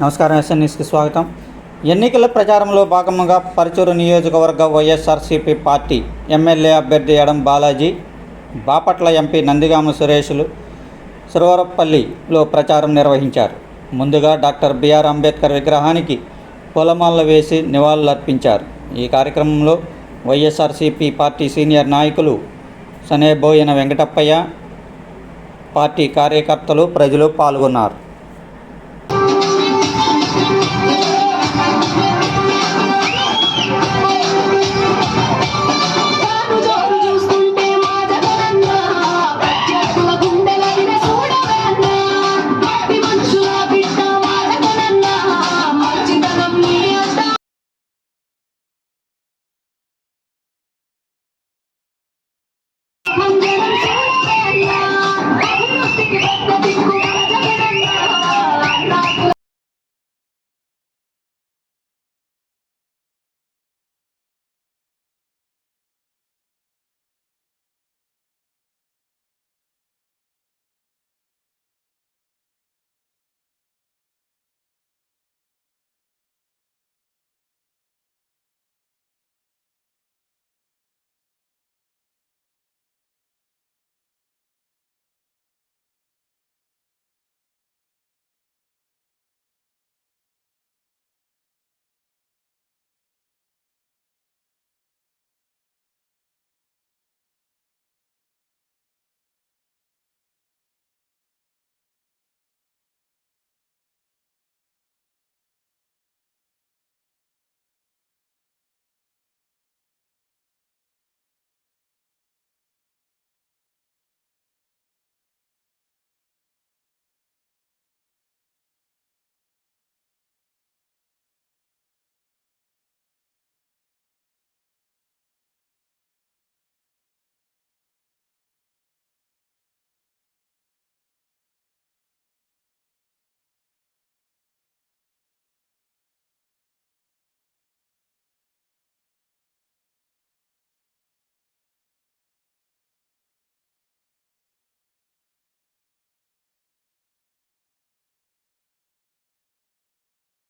నమస్కారం ఎస్ఎన్ఎస్కి స్వాగతం. ఎన్నికల ప్రచారంలో భాగంగా పరచూరు నియోజకవర్గ వైఎస్ఆర్సీపీ పార్టీ ఎమ్మెల్యే అభ్యర్థి ఎడం బాలాజీ బాపట్ల ఎంపీ నందిగామ సురేషులు సురవరపల్లిలో ప్రచారం నిర్వహించారు. ముందుగా డాక్టర్ బిఆర్ అంబేద్కర్ విగ్రహానికి పూలమాలలు వేసి నివాళులర్పించారు. ఈ కార్యక్రమంలో వైఎస్ఆర్సీపీ పార్టీ సీనియర్ నాయకులు సనేబోయిన వెంకటప్పయ్య పార్టీ కార్యకర్తలు ప్రజలు పాల్గొన్నారు. Thank you.